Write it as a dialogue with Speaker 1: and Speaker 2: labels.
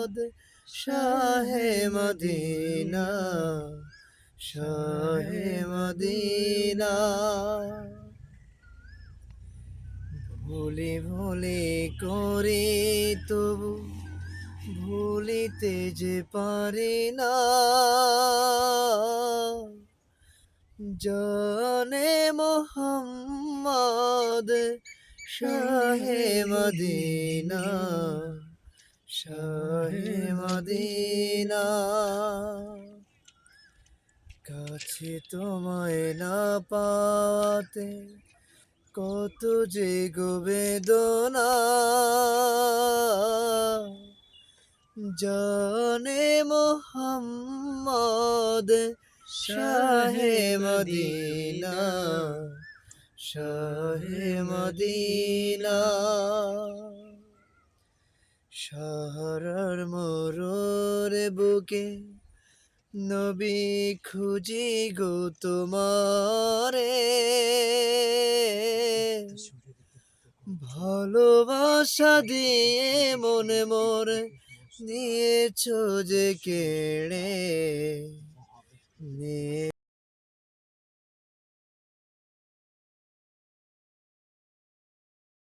Speaker 1: মোহাম্মদ শাহে Medina শাহে Medina. ভুলি ভুলি করে তবু ভুলিতে যে পারি না। জানে মোহাম্মদ শাহে মদিনা, শাহে মদিনা। কাছে তোমায় না পাতে কত যে গোবেদনা জানে মোহাম্মদ শাহে মদিনা শাহে মদিনা। শহরের মোরর বুকে নবী খুঁজি গো তোমারে। ভালোবাসা দিয়ে মনে মরে নিয়েছ যে কেড়ে নিয়ে